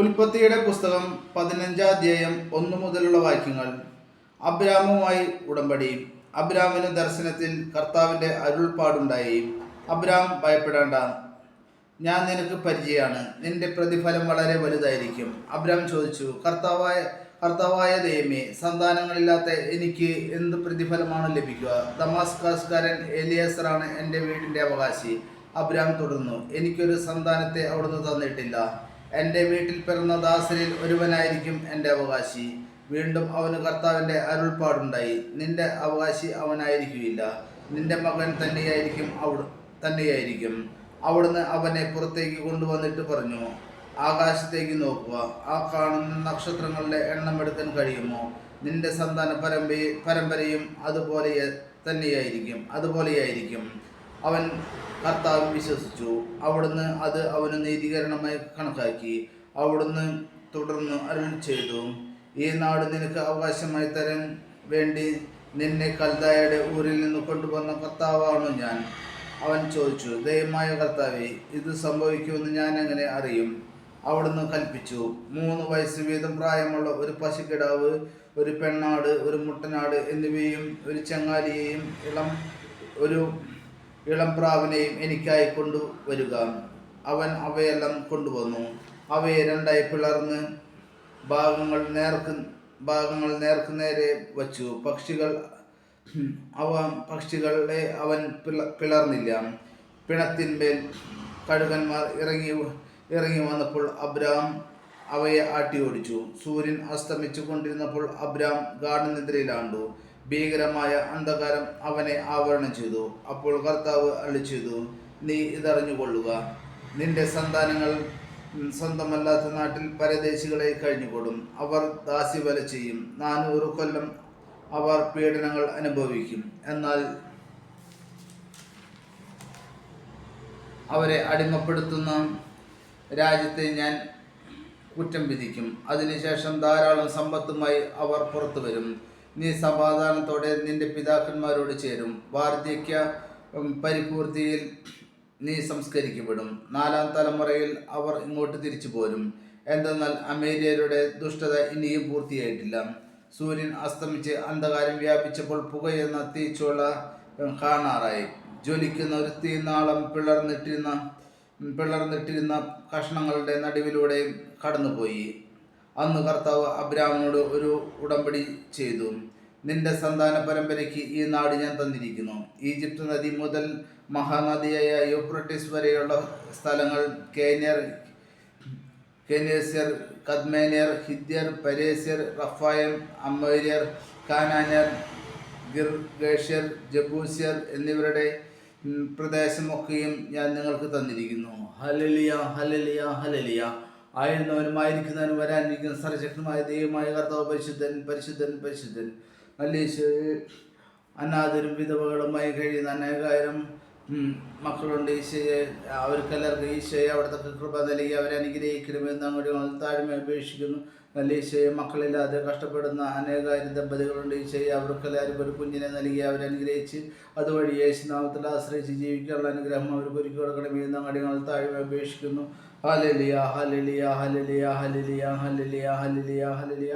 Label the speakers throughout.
Speaker 1: ഉൽപ്പത്തിയുടെ പുസ്തകം പതിനഞ്ചാം അധ്യായം ഒന്നു മുതലുള്ള വാക്യങ്ങൾ. അബ്രാമുമായി ഉടമ്പടി. അബ്രാമിന് ദർശനത്തിൽ കർത്താവിന്റെ അരുൾപ്പാടുണ്ടായി അബ്രാം ഭയപ്പെടേണ്ട. ഞാൻ നിനക്ക് പരിചയമാണ് നിന്റെ പ്രതിഫലം വളരെ വലുതായിരിക്കും. അബ്രാം ചോദിച്ചു കർത്താവായ കർത്താവായ ദൈവമേ സന്താനങ്ങളില്ലാത്ത എനിക്ക് എന്ത് പ്രതിഫലമാണ് ലഭിക്കുക? ദമാസ്കാസ്കാരൻ എലിയസറാണ് എന്റെ വീടിന്റെ അവകാശി. അബ്രാം തുടർന്നു എനിക്കൊരു സന്താനത്തെ അവിടുന്ന് തന്നിട്ടില്ല. എന്റെ വീട്ടിൽ പിറന്ന ദാസരിൽ ഒരുവനായിരിക്കും എന്റെ അവകാശി. വീണ്ടും അവന് കർത്താവിന്റെ അരുൾപ്പാടുണ്ടായി. നിന്റെ അവകാശി അവനായിരിക്കില്ല. നിന്റെ മകൻ തന്നെയായിരിക്കും അവ തന്നെയായിരിക്കും. അവിടുന്ന് അവനെ പുറത്തേക്ക് കൊണ്ടുവന്നിട്ട് പറഞ്ഞു ആകാശത്തേക്ക് നോക്കുക. ആ കാണുന്ന നക്ഷത്രങ്ങളുടെ എണ്ണം എടുക്കാൻ കഴിയുമോ? നിന്റെ സന്താന പരമ്പ പരമ്പരയും അതുപോലെ തന്നെയായിരിക്കും അതുപോലെയായിരിക്കും. അവൻ കർത്താവ് വിശ്വസിച്ചു. അവിടുന്ന് അത് അവന് നീതീകരണമായി കണക്കാക്കി. അവിടുന്ന് തുടർന്ന് അരുൾ ചെയ്തു. ഈ നാട് നിനക്ക് അവകാശമായി തരാൻ വേണ്ടി നിന്നെ കൽദായയുടെ ഊരിൽ നിന്ന് കൊണ്ടുവന്ന കർത്താവാണു ഞാൻ? അവൻ ചോദിച്ചു. ദയമായ കർത്താവെ ഇത് സംഭവിക്കുമെന്ന് ഞാൻ എങ്ങനെ അറിയും? അവിടുന്ന് കൽപ്പിച്ചു. മൂന്ന് വയസ്സ് വീതം പ്രായമുള്ള ഒരു പശുക്കിടാവ് ഒരു പെണ്ണാട് ഒരു മുട്ടനാട് എന്നിവയും ഒരു ചങ്ങാലിയെയും ഇളം ഒരു ഇളം പ്രാവിനെയും എനിക്കായി കൊണ്ടുവരിക. അവൻ അവയെല്ലാം കൊണ്ടുവന്നു. അവയെ രണ്ടായി പിളർന്ന് ഭാഗങ്ങൾ നേർക്ക് ഭാഗങ്ങൾ നേർക്ക് നേരെ വച്ചു. പക്ഷികൾ അവ പക്ഷികളെ അവൻ പിള പിളർന്നില്ല. പിണത്തിന്മേൽ കഴുകന്മാർ ഇറങ്ങി ഇറങ്ങി വന്നപ്പോൾ അബ്രാം അവയെ ആട്ടി ഓടിച്ചു സൂര്യൻ അസ്തമിച്ചു കൊണ്ടിരുന്നപ്പോൾ അബ്രാം ഗാഠനിദ്രയിലാണ്ടു. ഭീകരമായ അന്ധകാരം അവനെ ആവരണം ചെയ്തു. അപ്പോൾ കർത്താവ് അള്ളി ചെയ്തു നീ ഇതറിഞ്ഞുകൊള്ളുക. നിന്റെ സന്താനങ്ങൾ സ്വന്തമല്ലാത്ത നാട്ടിൽ പരദേശികളെ കഴിഞ്ഞുകൊടും. അവർ ദാസ്യവല ചെയ്യും. നാനൂറ് കൊല്ലം അവർ പീഡനങ്ങൾ അനുഭവിക്കും. എന്നാൽ അവരെ അടിമപ്പെടുത്തുന്ന രാജ്യത്തെ ഞാൻ കുറ്റം വിധിക്കും. അതിനുശേഷം ധാരാളം സമ്പത്തുമായി അവർ പുറത്തു വരും നീ സമാധാനത്തോടെ നിന്റെ പിതാക്കന്മാരോട് ചേരും. വാർദ്ധക്യ പരിപൂർത്തിയിൽ നീ സംസ്കരിക്കപ്പെടും. നാലാം തലമുറയിൽ അവർ ഇങ്ങോട്ട് തിരിച്ചു പോരും. എന്തെന്നാൽ അമേരിയരുടെ ദുഷ്ടത ഇനിയും പൂർത്തിയായിട്ടില്ല. സൂര്യൻ അസ്തമിച്ച് അന്ധകാരം വ്യാപിച്ചപ്പോൾ പുകയെന്ന തീച്ചുള്ള കാണാറായി. ജ്വലിക്കുന്ന ഒരു തീനാളം പിളർന്നിട്ടിരുന്ന പിളർന്നിട്ടിരുന്ന കഷ്ണങ്ങളുടെ നടുവിലൂടെ കടന്നുപോയി. അന്ന് കർത്താവ് അബ്രാമിനോട് ഒരു ഉടമ്പടി ചെയ്തു. നിന്റെ സന്താന പരമ്പരയ്ക്ക് ഈ നാട് ഞാൻ തന്നിരിക്കുന്നു. ഈജിപ്ത് നദി മുതൽ മഹാനദിയായ യൂഫ്രട്ടീസ് വരെയുള്ള സ്ഥലങ്ങൾ കേന്യർ കെനേസ്യർ കദ്മേനിയർ ഹിദ്യർ പരേസ്യർ റഫായം അമ്മേര്യർ കാനാന്യർ ഗിർഗേഷ്യർ ജബൂസ്യർ എന്നിവരുടെ പ്രദേശമൊക്കെയും ഞാൻ നിങ്ങൾക്ക് തന്നിരിക്കുന്നു. ഹലലിയ ഹലലിയ ഹലലിയ ആയിരുന്നവനുമായിരിക്കുന്നവനും വരാനിരിക്കുന്ന സർവശക്തമായ ദൈവമായ കർത്താവ് പരിശുദ്ധൻ പരിശുദ്ധൻ പരിശുദ്ധൻ. മല്ലീശോയെ അനാഥരും വിധവകളുമായി കഴിയുന്ന അനേകായിരം മക്കളുണ്ട്. ഈശയെ അവർക്കെല്ലാവർക്കും ഈശയെ അവിടുത്തെ കൃപ നൽകി അവരെ അനുഗ്രഹിക്കണമെന്ന് അങ്ങോട്ട് താഴ്മ അപേക്ഷിക്കുന്നു. നല്ല ഈശയെ മക്കളില്ലാതെ കഷ്ടപ്പെടുന്ന അനേകായിരം ദമ്പതികളുണ്ട്. ഈശയെ അവർക്കെല്ലാവരും ഒരു കുഞ്ഞിനെ നൽകി അവരെ അനുഗ്രഹിച്ച് അതുവഴി യേശുനാമത്തിൽ ആശ്രയിച്ച് ജീവിക്കാനുള്ള അനുഗ്രഹം അവർക്ക് ഒരുക്കി കൊടുക്കണമെന്ന് അങ്ങോട്ട് താഴ്മ അപേക്ഷിക്കുന്നു. ഹലലിയ ഹലലിയ ഹലലിയ ഹലലിയ ഹലലിയ ഹലലിയ ഹലലിയ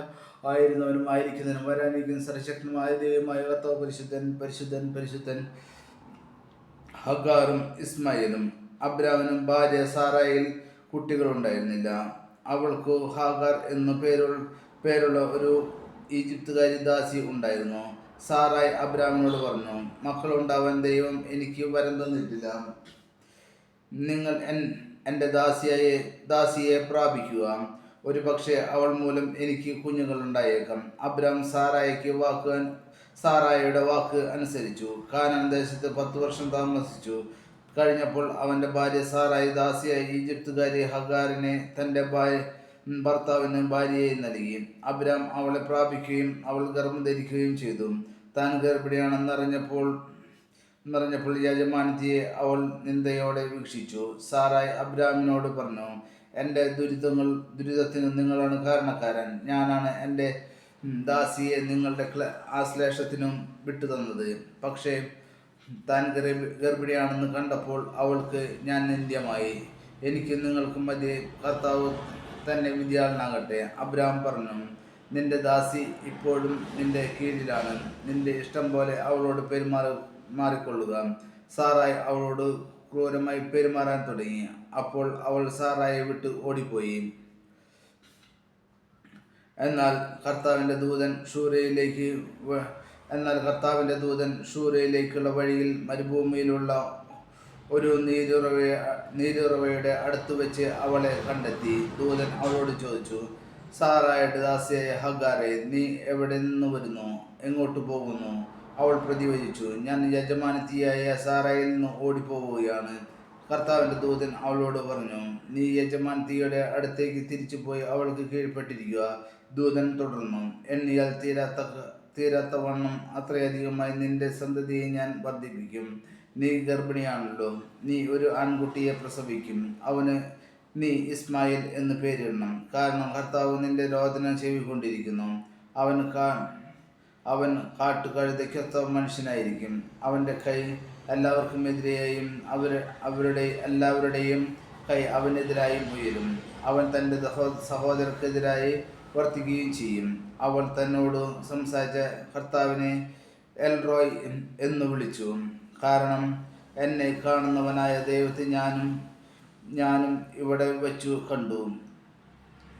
Speaker 1: ആയിരുന്നവനും ആയിരിക്കുന്നതിനും വരാനിരിക്കുന്ന സർശക്തമായ ദൈവമായ കർത്താവ് പരിശുദ്ധൻ പരിശുദ്ധൻ പരിശുദ്ധൻ ഹഗാറും ഇസ്മായിലും. അബ്രാമിനും ഭാര്യ സാറായിൽ കുട്ടികളുണ്ടായിരുന്നില്ല. അവൾക്ക് ഹാഗാർ എന്നു പേരു പേരുള്ള ഒരു ഈജിപ്തുകാരി ദാസി ഉണ്ടായിരുന്നു. സാറായി അബ്രാമിനോട് പറഞ്ഞു മക്കളുണ്ടാവാൻ ദൈവം എനിക്ക് വരം തന്നിട്ടില്ല. നിങ്ങൾ എൻ എന്റെ ദാസിയായെ ദാസിയെ പ്രാപിക്കുക ഒരു പക്ഷേ അവൾ മൂലം എനിക്ക് കുഞ്ഞുങ്ങൾ ഉണ്ടായേക്കാം അബ്രാം സാറായിക്ക് വാക്ക് സാറായയുടെ വാക്ക് അനുസരിച്ചു. കാനാൻ ദേശത്ത് പത്ത് വർഷം താമസിച്ചു. കഴിഞ്ഞപ്പോൾ അവന്റെ ഭാര്യ സാറായി ദാസിയായി ഈജിപ്തുകാരി ഹഗാറിനെ തന്റെ ഭാര്യ ഭർത്താവിന് ഭാര്യയായി നൽകി. അബ്രാം അവളെ പ്രാപിക്കുകയും അവൾ ഗർഭം ധരിക്കുകയും ചെയ്തു. താൻ ഗർഭിണിയാണെന്നറിഞ്ഞപ്പോൾ എന്നറിഞ്ഞപ്പോൾ യജമാനത്തിയെ അവൾ നിന്ദയോടെ വീക്ഷിച്ചു. സാറായി അബ്രാമിനോട് പറഞ്ഞു എന്റെ ദുരിതങ്ങൾ ദുരിതത്തിന് നിങ്ങളാണ് കാരണക്കാരൻ. ഞാനാണ് എന്റെ ദാസിയെ നിങ്ങളുടെ ആശ്ലേഷത്തിനും വിട്ടുതന്നത്. പക്ഷേ താൻ ഗർഭ- ഗർഭിണിയാണെന്ന് കണ്ടപ്പോൾ അവൾക്ക് ഞാൻ നിന്ദ്യമായി. എനിക്ക് നിങ്ങൾക്കും മധ്യേ കർത്താവ് തന്നെ വിദ്യാളനാകട്ടെ അബ്രാം പറഞ്ഞു നിന്റെ ദാസി ഇപ്പോഴും നിന്റെ കീഴിലാണ്. നിന്റെ ഇഷ്ടം പോലെ അവളോട് പെരുമാറി മാറിക്കൊള്ളുക. സാറായി അവളോട് ക്രൂരമായി പെരുമാറാൻ തുടങ്ങി. അപ്പോൾ അവൾ സാറായെ വിട്ട് ഓടിപ്പോയി. എന്നാൽ കർത്താവിന്റെ ദൂതൻ ഷൂരയിലേക്ക് എന്നാൽ കർത്താവിന്റെ ദൂതൻ ഷൂരയിലേക്കുള്ള വഴിയിൽ മരുഭൂമിയിലുള്ള ഒരു നീരുറവ നീരുറവയുടെ അടുത്ത് വെച്ച് അവളെ കണ്ടെത്തി. ദൂതൻ അവളോട് ചോദിച്ചു സാറായിട്ട് ദാസിയായ ഹഗാറെ നീ എവിടെ നിന്ന് വരുന്നു? എങ്ങോട്ട് പോകുന്നു? അവൾ പ്രതിവചിച്ചു. ഞാൻ യജമാനത്തിയായ സാറയിൽ നിന്ന് ഓടിപ്പോവുകയാണ്. കർത്താവിന്റെ ദൂതൻ അവളോട് പറഞ്ഞു നീ യജമാനത്തിയുടെ അടുത്തേക്ക് തിരിച്ചു പോയി അവൾക്ക് കീഴ്പ്പെട്ടിരിക്കുക. ദൂതൻ തുടർന്നു എണ്ണിയാൽ തീരാത്ത തീരാത്ത വണ്ണം അത്രയധികമായി നിന്റെ സന്തതിയെ ഞാൻ വർദ്ധിപ്പിക്കും. നീ ഗർഭിണിയാണല്ലോ. നീ ഒരു ആൺകുട്ടിയെ പ്രസവിക്കും. അവന് നീ ഇസ്മായിൽ എന്ന് പേരിടണം. കാരണം കർത്താവ് നിന്റെ രോദനം ചെവിക്കൊണ്ടിരിക്കുന്നു. അവൻ കാ അവൻ കാട്ടുകഴുതയ്ക്കൊത്ത മനുഷ്യനായിരിക്കും. അവന്റെ കൈ എല്ലാവർക്കും എതിരെയായും അവർ അവരുടെ എല്ലാവരുടെയും കൈ അവനെതിരായും ഉയരും അവൻ തന്റെ സഹോ- സഹോദരർക്കെതിരായി വർത്തിക്കുകയും ചെയ്യും. അവൾ തന്നോട് സംസാരിച്ച കർത്താവിനെ എൽറോയ് എന്ന് വിളിച്ചു. കാരണം എന്നെ കാണുന്നവനായ ദൈവത്തെ ഞാനും ഞാനും ഇവിടെ വച്ചു കണ്ടു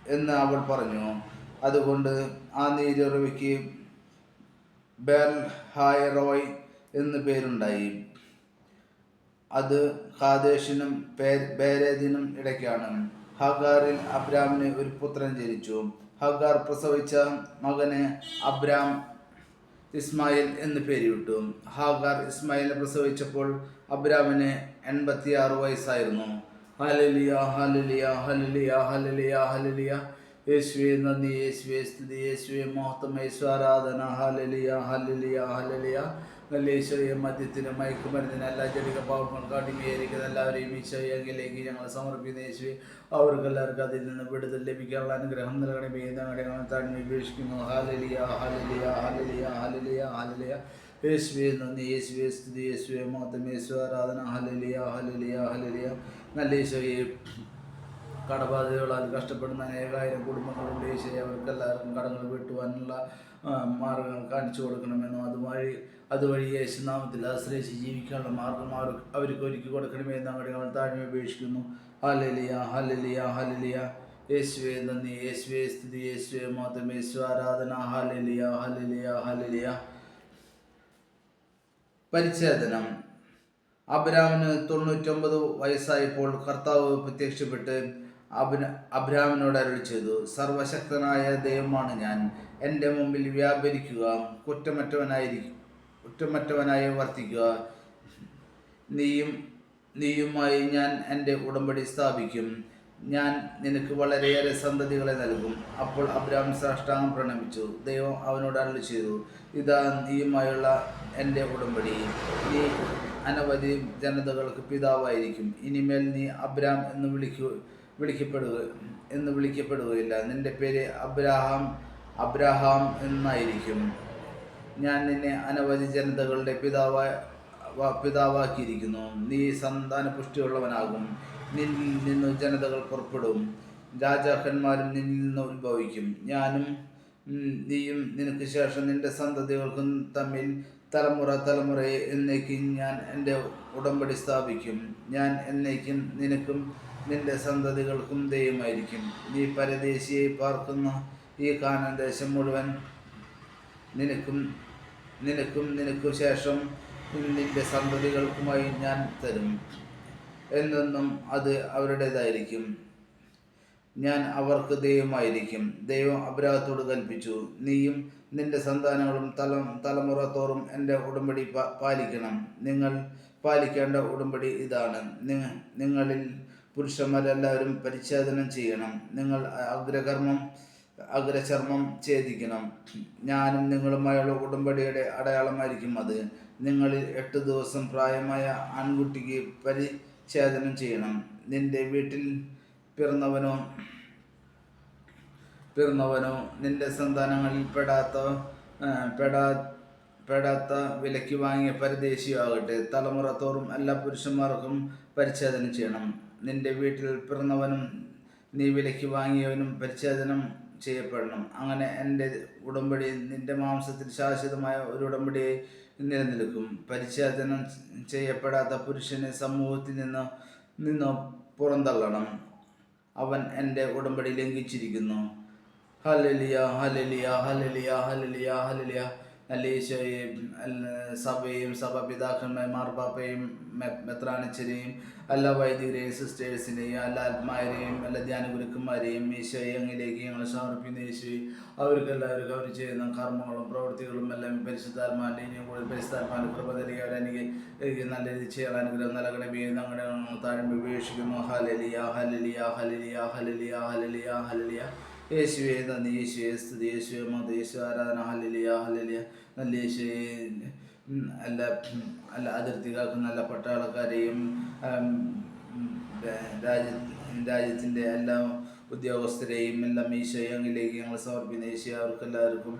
Speaker 1: എന്ന് അവൾ പറഞ്ഞു. അതുകൊണ്ട് ആ നീരുറവയ്ക്ക് ബെൽ ഹായ് റോയ് എന്ന് പേരുണ്ടായി. അത് ഹാദേഷിനും ബേരേദിനും ഇടയ്ക്കാണ്. ഹഗാറിൽ അബ്രാമിന് ഒരു പുത്രൻ ജനിച്ചു. ഹഗാർ പ്രസവിച്ച മകന് അബ്രാം ഇസ്മായിൽ എന്ന് പേരിട്ടു. ഹാഗാർ ഇസ്മായിലിനെ പ്രസവിച്ചപ്പോൾ അബ്രാമിന് എൺപത്തിയാറ് വയസ്സായിരുന്നു. ഹലലിയ ഹലലിയ ഹലലിയ ഹലലിയ ഹലലിയ യേശുവെ നന്ദി. യേശുവെ സ്തുതി. യേശുവെ മഹത്വം. യേശു ആരാധന. ഹലലിയ ഹലലിയ ഹലലിയ ഈശോയെ മദ്യത്തിന് മയക്കുമരുന്നിന് എല്ലാ ജനിക പാവങ്ങൾക്ക് അടിമയായിരിക്കുന്ന എല്ലാവരെയും ഈശോയെങ്കിലേക്ക് ഞങ്ങൾ സമർപ്പിക്കുന്ന. യേശുവെ അവർക്ക് എല്ലാവർക്കും അതിൽ നിന്ന് വിടുതൽ ലഭിക്കാനുള്ള അനുഗ്രഹം നൽകണമേ. ഞങ്ങളുടെ താഴ്മ ഉപേക്ഷിക്കുന്നു ഹലലിയ ഹലലിയ ഹലലിയ ഹലലിയ ഹലലിയ യേശുവെ നന്ദി. യേശുവെ സ്തുതി. യേശുവെ മഹത്വം. യേശു ആരാധന. ഹലലിയ ഹലലിയ ഹലലിയ നല്ല ഈശോയെ കടബാധിതകളാൽ കഷ്ടപ്പെടുന്ന അനേകായിരം കുടുംബങ്ങളുണ്ട് ഈശോയെ. അവർക്കെല്ലാവർക്കും കടങ്ങൾ വീട്ടുവാനുള്ള മാർഗങ്ങൾ കാണിച്ചു കൊടുക്കണമെന്നും അതുവഴി അതുവഴി യേശുനാമത്തിൽ ആശ്രയിച്ച് ജീവിക്കാനുള്ള മാർഗം അവർ അവർക്ക് ഒരുക്കി കൊടുക്കണമേ എന്ന് അങ്ങോട്ട് താഴ്മ ഉപേക്ഷിക്കുന്നു ഹലലിയ ഹലലിയ ഹലലിയ യേശുവേ നന്ദി യേശുവെ സ്തുതി യേശുവേ മാത്രം യേശു ആരാധന. ഹലലിയ ഹലലിയ ഹലലിയ പരിച്ഛേദനം. അബ്രാമിന് തൊണ്ണൂറ്റൊമ്പത് വയസ്സായപ്പോൾ കർത്താവ് പ്രത്യക്ഷപ്പെട്ട് അബ്ര അബ്രാമിനോട് അരുളി ചെയ്തു സർവശക്തനായ ദൈവമാണ് ഞാൻ. എന്റെ മുമ്പിൽ വ്യാപരിക്കുക കുറ്റമറ്റവനായിരിക്കും കുറ്റമറ്റവനായി വർത്തിക്കുക. നീയും നീയുമായി ഞാൻ എന്റെ ഉടമ്പടി സ്ഥാപിക്കും. ഞാൻ നിനക്ക് വളരെയേറെ സന്തതികളെ നൽകും. അപ്പോൾ അബ്രാം സാഷ്ടാംഗം പ്രണമിച്ചു. ദൈവം അവനോട് അരുളി ചെയ്തു ഇതാ നീയുമായുള്ള എന്റെ ഉടമ്പടി. നീ അനവധി ജനതകൾക്ക് പിതാവായിരിക്കും. ഇനിമേൽ നീ അബ്രാം എന്ന് വിളിക്കു വിളിക്കപ്പെടുക എന്ന് വിളിക്കപ്പെടുകയില്ല. നിന്റെ പേര് അബ്രാഹാം അബ്രാഹാം എന്നായിരിക്കും. ഞാൻ നിന്നെ അനവധി ജനതകളുടെ പിതാവ പിതാവാക്കിയിരിക്കുന്നു. നീ സന്താന പുഷ്ടിയുള്ളവനാകും നിന്നിൽ നിന്ന് ജനതകൾ പുറപ്പെടും. രാജാക്കന്മാരും നിന്നിൽ നിന്ന് ഉത്ഭവിക്കും. ഞാനും നീയും നിനക്ക് ശേഷം നിന്റെ സന്തതികൾക്കും തമ്മിൽ തലമുറ തലമുറയെ എന്നേക്കും ഞാൻ എന്റെ ഉടമ്പടി സ്ഥാപിക്കും. ഞാൻ എന്നേക്കും നിനക്കും നിന്റെ സന്തതികൾക്കും ദൈവമായിരിക്കും നീ പരദേശിയെ പാർക്കുന്ന. ഈ കാനൻ ദേശം മുഴുവൻ നിനക്കും നിനക്കും നിനക്കു ശേഷം നിന്റെ സന്തതികൾക്കുമായി ഞാൻ തരും. എന്നെന്നും അത് അവരുടേതായിരിക്കും. ഞാൻ അവർക്ക് ദൈവമായിരിക്കും ദൈവം അബ്രാഹത്തോട് കൽപ്പിച്ചു. നീയും നിന്റെ സന്താനങ്ങളും തല തലമുറ തോറും എന്റെ ഉടമ്പടി പാലിക്കണം. നിങ്ങൾ പാലിക്കേണ്ട ഉടമ്പടി ഇതാണ്. നിങ്ങളിൽ പുരുഷന്മാരെല്ലാവരും പരിച്ഛേദനം ചെയ്യണം. നിങ്ങൾ അഗ്രകർമ്മം അഗ്രചർമ്മം ഛേദിക്കണം. ഞാനും നിങ്ങളുമായുള്ള ഉടമ്പടിയുടെ അടയാളമായിരിക്കും അത്. നിങ്ങളിൽ എട്ട് ദിവസം പ്രായമായ ആൺകുട്ടിക്ക് പരിച്ഛേദനം ചെയ്യണം. നിന്റെ വീട്ടിൽ പിറന്നവനോ പിറന്നവനോ നിന്റെ സന്താനങ്ങളിൽ പെടാത്ത പെടാ പെടാത്ത വിലയ്ക്ക് വാങ്ങിയ പരദേശിയോ ആകട്ടെ തലമുറ തോറും എല്ലാ പുരുഷന്മാർക്കും പരിച്ഛേദനം ചെയ്യണം. നിന്റെ വീട്ടിൽ പിറന്നവനും നീ വിലയ്ക്ക് വാങ്ങിയവനും പരിച്ഛേദനം ചെയ്യപ്പെടണം. അങ്ങനെ എന്റെ ഉടമ്പടി നിന്റെ മാംസത്തിൽ ശാശ്വതമായ ഒരു ഉടമ്പടി നിലനിൽക്കും. പരിച്ഛേദനം ചെയ്യപ്പെടാത്ത പുരുഷനെ സമൂഹത്തിൽ നിന്ന് നിന്ന് പുറന്തള്ളണം. അവൻ എന്റെ ഉടമ്പടി ലംഘിച്ചിരിക്കുന്നു. ഹലലിയ ഹലലിയ ഹലലിയ ഹലലിയ ഹലലിയ അല്ല- സഭയും സഭാപിതാക്കന്മാരും മാർപ്പാപ്പയും മെത്രാനച്ചനെയും അല്ല വൈദികരെയും സിസ്റ്റേഴ്സിനെയും എല്ലാ ആത്മാരെയും എല്ലാ ഗുരുക്കന്മാരെയും ഈശോയെ അങ്ങിലേക്ക് ഞങ്ങൾ സമർപ്പിക്കുന്ന യേശു അവർക്കെല്ലാവർക്കും അവർ ചെയ്യുന്ന കർമ്മങ്ങളും പ്രവൃത്തികളും എല്ലാം പരിശുദ്ധാത്മാന്റെ ഇനിയും കൂടുതൽ പരിശുദ്ധാത്മാന്റെ കൃപ നൽകി അവരെനിക്ക് നല്ല രീതിയിൽ ചെയ്യാൻ അനുഗ്രഹം നൽകണമേ ഞങ്ങളുടെ താഴ്മ ഉപേക്ഷിക്കുന്നു ഹലലിയ ഹലലിയ ഹലലിയ ഹലലിയ ഹലലിയ ഹലലിയ യേശുവെ നന്ദി യേശുവേ സ്തുതി യേശുവേ മത യേശു ആരാധന ഹല്ലേലൂയ ഹല്ലേലൂയ. നല്ല യേശുവേ അല്ല അല്ല അതിർത്തി കാക്കുന്ന നല്ല പട്ടാളക്കാരെയും രാജ്യ രാജ്യത്തിന്റെ എല്ലാ ഉദ്യോഗസ്ഥരെയും എല്ലാം ഈശോയെ അങ്ങിലേക്ക് ഞങ്ങൾ സമർപ്പിക്കുന്ന ഈശോ അവർക്ക് എല്ലാവർക്കും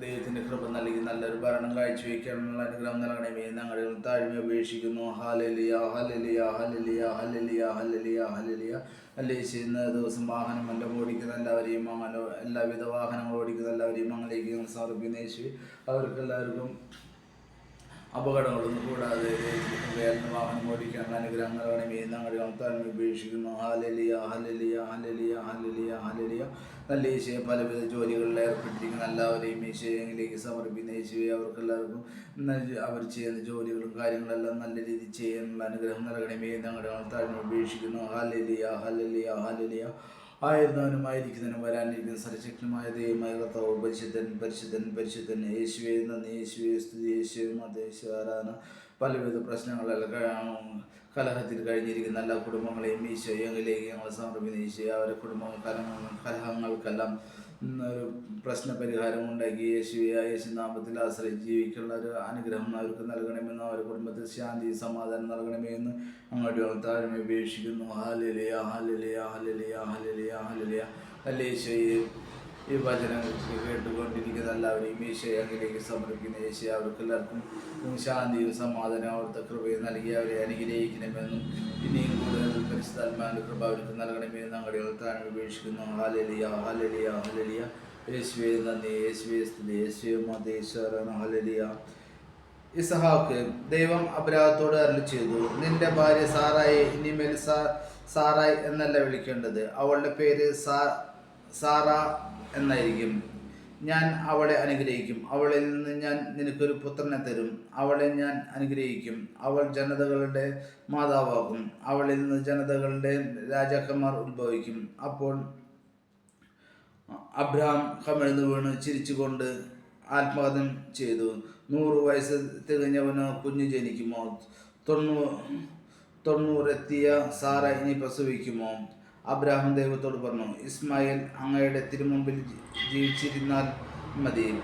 Speaker 1: ദൈവത്തിന്റെ കൃപ നൽകി നല്ലൊരു ഭരണം കാഴ്ചവെക്കാനുള്ള അനുഗ്രഹം നൽകണമേ. ഞങ്ങൾ താഴ്മ ഉപേക്ഷിക്കുന്നു ഹാലലിയ ഹലലിയ ഹലലിയ ഹലലിയ ഹലലിയ ഹലലിയ അല്ലേ ചെയ്യുന്ന ദിവസം വാഹനം എല്ലാം ഓടിക്കുന്ന എല്ലാവരെയും അങ്ങനെ എല്ലാവിധ വാഹനങ്ങൾ ഓടിക്കുന്ന എല്ലാവരെയും ഞങ്ങൾ സമർപ്പിക്കുന്ന യേശു. അവർക്ക് എല്ലാവർക്കും അപകടങ്ങളൊന്നും കൂടാതെ വേദന വാഹനം ഓടിക്കാനുള്ള അനുഗ്രഹങ്ങൾ വേണമെങ്കിൽ ഞങ്ങളുടെ ആൾക്കാരെ ഉപേക്ഷിക്കുന്നു ഹാലലിയ ഹലലിയ ഹലലിയ ഹലലിയ ഹലലിയ നല്ല ഈശോയെ പലവിധ ജോലികളിൽ ഏർപ്പെട്ടിരിക്കുന്ന. എല്ലാവരെയും ഈശോയിലേക്ക് സമർപ്പിക്കുന്ന ഈശോയെ അവർക്കെല്ലാവർക്കും അവർ ചെയ്യുന്ന ജോലികളും കാര്യങ്ങളെല്ലാം നല്ല രീതിയിൽ ചെയ്യാനുള്ള അനുഗ്രഹം നൽകണമേ ഞങ്ങളുടെ താഴ്ന്നു ഉപേക്ഷിക്കുന്നു ഹാലലിയ ഹലലിയ ഹലലിയ ആയിരുന്നവനുമായിരിക്കുന്നതിനും വരാനിരിക്കുന്ന സർശക്തമായ ദൈവമായ കർത്താവ് പരിശുദ്ധൻ പരിശുദ്ധൻ പരിശുദ്ധൻ യേശുവെ നന്ദി. യേശുവെ സ്തുതി. യേശുവെ മതേശ്വ ആരാധന. പലവിധ പ്രശ്നങ്ങളെല്ലാം കലഹത്തിൽ കഴിഞ്ഞിരിക്കുന്ന എല്ലാ കുടുംബങ്ങളെയും ഈശോയങ്ങളിലേക്ക് ഞങ്ങൾ സമർപ്പിക്കുന്ന. ഈശോ അവരെ കുടുംബ കലഹങ്ങൾ കലഹങ്ങൾക്കെല്ലാം ഒരു പ്രശ്ന പരിഹാരം ഉണ്ടാക്കി. യേശുവെ യേശു നാമത്തിൽ ആശ്രയിച്ച് ജീവിക്കാനുള്ള ഒരു അനുഗ്രഹം അവർക്ക് നൽകണമെന്ന് അവരുടെ കുടുംബത്തിൽ ശാന്തി സമാധാനം നൽകണമെന്ന് അങ്ങോട്ട് താഴ്മ ഉപേക്ഷിക്കുന്നു ഹാലലിയ ഹാലലിയ ഹാലലിയ ഹാലലിയ ഹാലലിയ അല്ലേ ഈശോയെ? ഈ വചനം കേട്ടുകൊണ്ടിരിക്കുന്ന എല്ലാവരെയും ഈശോയെ അങ്ങിലേക്ക് സമർപ്പിക്കുന്ന ഈശോ അവർക്ക് എല്ലാവർക്കും ശാന്തിയും സമാധാനവും അവിടുത്തെ കൃപയും നൽകി അവരെ അനുഗ്രഹിക്കണമെന്നും ഇനിയും കൂടുതൽ പരിശുദ്ധാത്മാവിന്റെ കൃപ അവർക്ക് നൽകണമെന്ന് അങ്ങോട്ട് താഴ്മ ഉപേക്ഷിക്കുന്നു ഹാലലിയ ഹാലലിയ ഹാലലിയ യേശുവേ നന്ദി. യേശുവേ സ്തുതി. യേശുവേ മതേശ്വരൻ ഹാലലിയ ഇസഹാക്ക് ദൈവം അബ്രാഹത്തോട് അരളി ചെയ്തു. നിന്റെ ഭാര്യ സാറായി ഇനിമേൽ സാ- സാറായി എന്നല്ല വിളിക്കേണ്ടത്. അവളുടെ പേര് സാ സാറ എന്നായിരിക്കും. ഞാൻ അവളെ അനുഗ്രഹിക്കും. അവളിൽ നിന്ന് ഞാൻ നിനക്കൊരു പുത്രനെ തരും. അവളെ ഞാൻ അനുഗ്രഹിക്കും. അവൾ ജനതകളുടെ മാതാവാകും. അവളിൽ നിന്ന് ജനതകളുടെ രാജാക്കന്മാർ ഉത്ഭവിക്കും. അപ്പോൾ അബ്രഹാം കമിഴ്ന്നു വീണ് ചിരിച്ചുകൊണ്ട് ആത്മഹത്യം ചെയ്തു. നൂറ് വയസ്സ് തികഞ്ഞവന് കുഞ്ഞു ജനിക്കുമോ? തൊണ്ണൂ തൊണ്ണൂറെത്തിയ സാറ ഇനി പ്രസവിക്കുമോ? അബ്രാഹാം ദൈവത്തോട് പറഞ്ഞു ഇസ്മായിൽ അങ്ങയുടെ തിരുമുമ്പിൽ ജീവിച്ചിരുന്നാൽ മതി.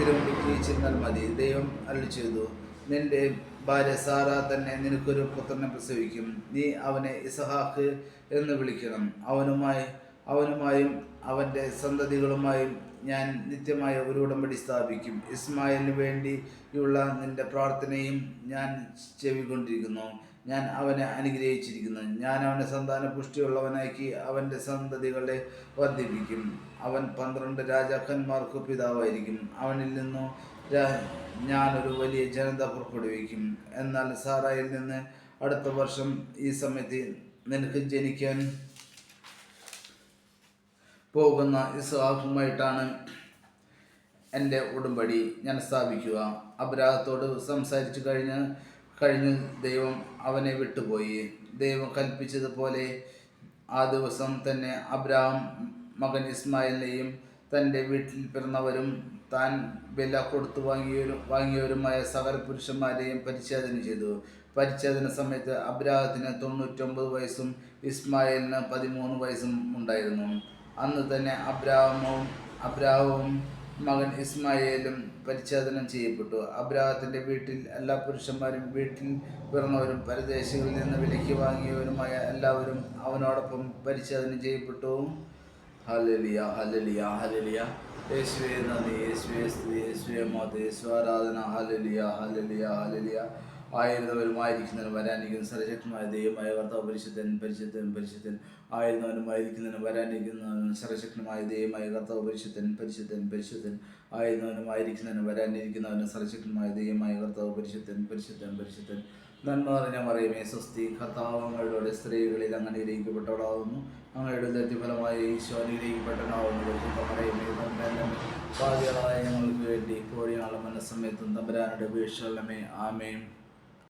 Speaker 1: തിരുമുമ്പിൽ ജീവിച്ചിരുന്നാൽ മതി. ദൈവം അരുളി ചെയ്തു നിന്റെ ഭാര്യ സാറ തന്നെ നിനക്കൊരു പുത്രനെ പ്രസവിക്കും. നീ അവനെ ഇസഹാക്ക് എന്ന് വിളിക്കണം. അവനുമായി അവനുമായും അവന്റെ സന്തതികളുമായും ഞാൻ നിത്യമായ ഒരു ഉടമ്പടി സ്ഥാപിക്കും. ഇസ്മായിലിന് വേണ്ടിയുള്ള നിന്റെ പ്രാർത്ഥനയും ഞാൻ ചെവിക്കൊണ്ടിരിക്കുന്നു ഞാൻ അവനെ അനുഗ്രഹിച്ചിരിക്കുന്നു. ഞാൻ അവന്റെ സന്താന പുഷ്ടിയുള്ളവനാക്കി അവന്റെ സന്തതികളെ വർദ്ധിപ്പിക്കും. അവൻ പന്ത്രണ്ട് രാജാക്കന്മാർക്ക് പിതാവായിരിക്കും. അവനിൽ നിന്നു ഞാനൊരു വലിയ ജനത പുറപ്പെടുവിക്കും. എന്നാൽ സാറായിൽ നിന്ന് അടുത്ത വർഷം ഈ സമയത്ത് നിനക്ക് ജനിക്കാൻ പോകുന്ന ഇസ്ഹാഖുമായിട്ടാണ് എന്റെ ഉടമ്പടി ഞാൻ സ്ഥാപിക്കുക. അബ്രാഹത്തോട് സംസാരിച്ചു കഴിഞ്ഞ് കഴിഞ്ഞ് ദൈവം അവനെ വിട്ടുപോയി. ദൈവം കൽപ്പിച്ചതുപോലെ ആ ദിവസം തന്നെ അബ്രാം മകൻ ഇസ്മായിലിനെയും തന്റെ വീട്ടിൽ പിറന്നവരും താൻ വില കൊടുത്തു വാങ്ങിയവരും വാങ്ങിയവരുമായ സകല പുരുഷന്മാരെയും പരിച്ഛേദന ചെയ്തു. പരിച്ഛേദന സമയത്ത് അബ്രാഹത്തിന് തൊണ്ണൂറ്റൊമ്പത് വയസ്സും ഇസ്മായിലിന് പതിമൂന്ന് വയസ്സും ഉണ്ടായിരുന്നു. അന്ന് തന്നെ അബ്രാഹവും അബ്രാഹവും മകൻ ഇസ്മായേലും പരിച്ഛേദനം ചെയ്യപ്പെട്ടു. അബ്രാഹത്തിന്റെ വീട്ടിൽ എല്ലാ പുരുഷന്മാരും വീട്ടിൽ പിറന്നവരും പരദേശികളിൽ നിന്ന് വിലയ്ക്ക് വാങ്ങിയവരുമായ എല്ലാവരും അവനോടൊപ്പം പരിച്ഛേദനം ചെയ്യപ്പെട്ടു. ഹലലിയ ഹലലിയ ഹലലിയ യേശുവേ നന്ദി. യേശുവേ സ്ത്രീ യേശുവേ മാത യേശു ആരാധന. ഹലലിയ ഹലലിയ ഹലലിയ ആയിരുന്നവരുമായിരിക്കുന്നവരും വരാനിരിക്കുന്ന. സർവശക്തമായ ദൈവമായ കർത്താവ് പരിശുദ്ധൻ പരിശുദ്ധൻ പരിശുദ്ധൻ. ആയിരുന്നവനും ആയിരിക്കുന്നവനും വരാനിരിക്കുന്നവനും സർവശക്തമായ ദൈവമായ കർത്താവ് പരിശുദ്ധൻ പരിശുദ്ധൻ പരിശുദ്ധൻ. ആയിരുന്നവനും ആയിരിക്കുന്നവനും വരാനിരിക്കുന്നവനും സർവശക്തനുമായ ദൈവമായ കർത്താവ് പരിശുദ്ധൻ പരിശുദ്ധൻ പരിശുദ്ധൻ. നന്മ നിറഞ്ഞ മറിയമേ സ്വസ്തി. കർത്താവ് അങ്ങയുടെ സ്ത്രീകളിൽ അങ്ങനെ ഇരിക്കപ്പെട്ടവളാകുന്നു അങ്ങയുടെ ദത്യഫലമായ ഈശോ അനുഗ്രഹിക്കപ്പെട്ടവനാകുന്നു പരിശുദ്ധ മറിയമേ തമ്പെല്ലാം പാതികളായ ഞങ്ങൾക്ക് വേണ്ടി കോടിയാളും മനസ്സമയത്തും തമ്പരാനുടെ വീഴ്ചകളമേ ആമേൻ.